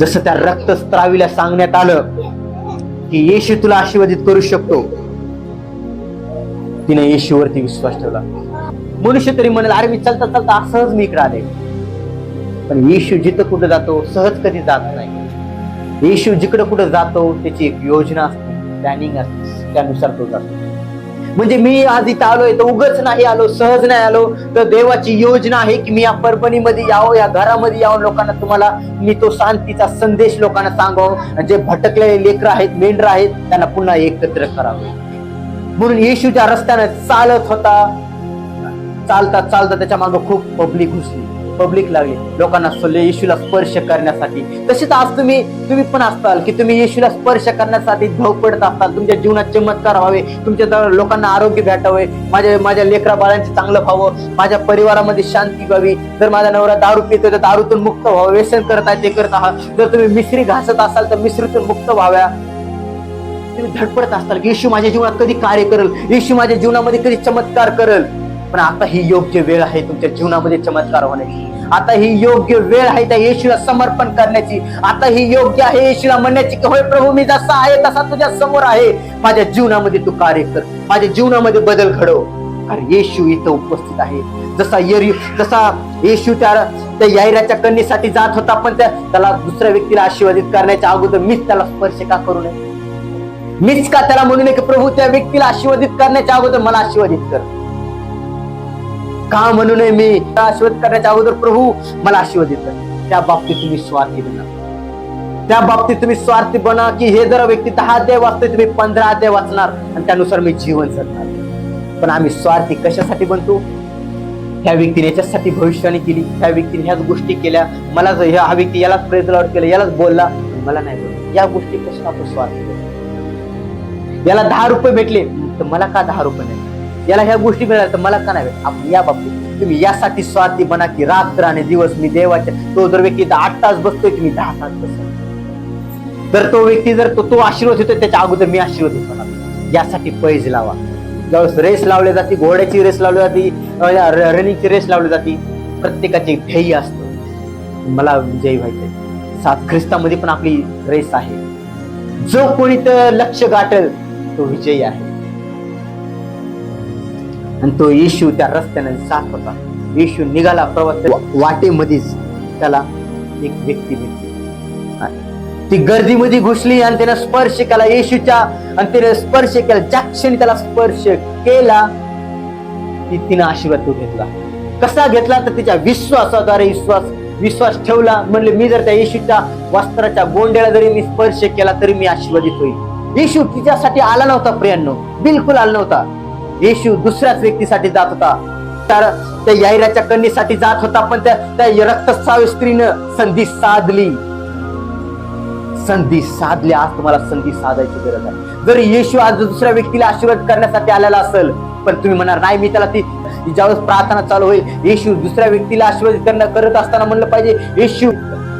जसं त्या रक्तस्त्रावीला सांगण्यात आलं की येशू तुला आशीर्वादित करू शकतो. तिने येशूवरती विश्वास ठेवला. मनुष्य तरी म्हणाल अरे मी चालता चालता सहज मी इकडे आले पण येशू जिथं कुठं जातो सहज कधी जात नाही. येशू जिकडं कुठं जातो त्याची एक योजना असते प्लॅनिंग असते त्यानुसार तो जातो. म्हणजे मी आज इथं आलोय तर उगच नाही आलो सहज नाही आलो. तर देवाची योजना आहे की मी या परभणीमध्ये यावं या घरामध्ये यावं लोकांना तुम्हाला मी तो शांतीचा संदेश लोकांना सांगावं. जे भटकलेले लेकर आहेत मेंढर आहेत त्यांना पुन्हा एकत्र करावे. म्हणून येशूच्या रस्त्याने चालत होता. चालता चालता त्याच्या मागं खूप पब्लिक घुसली. पब्लिक लागली. लोकांना सोडले येशूला स्पर्श करण्यासाठी. तसेच आज तुम्ही तुम्ही पण असताल की तुम्ही येशूला स्पर्श करण्यासाठी धाव पडत असताल. तुमच्या जीवनात चमत्कार व्हावे. तुमच्या लोकांना आरोग्य भेटावे. माझ्या माझ्या लेकरा बाळांचे चांगलं व्हावं. माझ्या परिवारामध्ये शांती व्हावी. जर माझा नवरा दारू पितो तर दारूतून मुक्त व्हावं. व्यसन करत आहे ते करत आहात. जर तुम्ही मिश्री घासत असाल तर मिश्रीतून मुक्त व्हाव्या. तुम्ही धडपडत असताल की येशू माझ्या जीवनात कधी कार्य करेल? येशू माझ्या जीवनामध्ये कधी चमत्कार करेल? पण आता ही योग्य वेळ आहे तुमच्या जीवनामध्ये चमत्कार होण्याची. आता ही योग्य वेळ आहे त्या येशूला समर्पण करण्याची. आता ही योग्य आहे येशूला म्हणण्याची की होय प्रभू मी जसा आहे तसा तुझ्या समोर आहे. माझ्या जीवनामध्ये तू कार्य कर. माझ्या जीवनामध्ये बदल घडव. कारण येशू इथं उपस्थित आहे. जसा येरी जसा येशू त्या त्या यायराच्या कन्येसाठी जात होता पण त्या त्याला दुसऱ्या व्यक्तीला आशीर्वादित करण्याच्या अगोदर मीच त्याला स्पर्श का करू नये? मीच का त्याला म्हणू नये की प्रभू त्या व्यक्तीला आशीर्वादित करण्याच्या अगोदर मला आशीर्वादित कर. का म्हणू नये मी आशीर्वाद करण्याच्या अगोदर प्रभू मला आशीर्वाद देत त्या बाबतीत तुम्ही स्वार्थी बना. त्या बाबतीत तुम्ही स्वार्थी बना की हे जर व्यक्ती दहा अध्याय वाचतोय तुम्ही पंधरा अध्याय वाचणार आणि त्यानुसार मी जीवन जगणार. पण आम्ही स्वार्थी कशासाठी बनतो? ह्या व्यक्तीने याच्यासाठी भविष्यवाणी केली. ह्या व्यक्तीने ह्याच गोष्टी केल्या. मला जर ह्या- हा व्यक्ती यालाच प्रेज केलं यालाच बोलला मला नाही बोलला या गोष्टी कशा आपण स्वार्थी याला दहा रुपये भेटले तर मला का दहा रुपये नाही? याला ह्या गोष्टी मिळाल्या तर मला का नाही या बाबतीत. तुम्ही यासाठी स्वार्थी बना की रात्र आणि दिवस मी देवाच्या तो जर व्यक्ती आठ तास बसतोय तुम्ही दहा तास बसतो जर तो व्यक्ती जर तो तो आशीर्वाद होतो त्याच्या अगोदर मी आशीर्वाद होतो यासाठी पैज लावा. ज्यावेळेस रेस लावली जाते घोड्याची रेस लावली जाते रनिंगची रेस लावली जाते प्रत्येकाचे ध्येय असतं. मला विजयी व्हायचंय. सात ख्रिस्तामध्ये पण आपली रेस आहे. जो कोणी तर लक्ष गाठल तो विजयी आहे. आणि तो येशू त्या रस्त्याने जात होता. येशू निघाला प्रवास वाटेमध्येच त्याला एक व्यक्ती भेटली. ती गर्दीमध्ये घुसली आणि त्याने स्पर्श केला येशूच्या आणि त्याने स्पर्श केला. ज्या क्षणी त्याला स्पर्श केला ती तिने आशीर्वाद तो घेतला. कसा घेतला? तर तिच्या विश्वासाद्वारे विश्वास विश्वास ठेवला. म्हणले मी जर त्या येशूच्या वस्त्राच्या गोंड्याला जरी मी स्पर्श केला तरी मी आशीर्वादित होईल येशू तिच्यासाठी आला नव्हता प्रियांनो. बिलकुल आला नव्हता. येशू दुसऱ्याच व्यक्तीसाठी जात होता. तर त्या याहिराच्या कन्येसाठी जात होता पण त्या त्या रक्तस्रावी स्त्रीनं संधी साधली. संधी साधली आज तुम्हाला संधी साधायची गरज आहे. जर येशू आज दुसऱ्या व्यक्तीला आशीर्वाद करण्यासाठी आलेला असेल पण तुम्ही म्हणणार नाही मी त्याला ती ज्यावेळेस प्रार्थना चालू होईल येशू दुसऱ्या व्यक्तीला आशीर्वाद करणं करत असताना म्हणलं पाहिजे येशू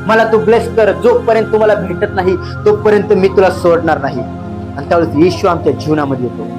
मला तू ब्लेस कर जोपर्यंत तुम्हाला भेटत नाही तोपर्यंत मी तुला सोडणार नाही. आणि त्यावेळेस येशू आमच्या जीवनामध्ये येतो.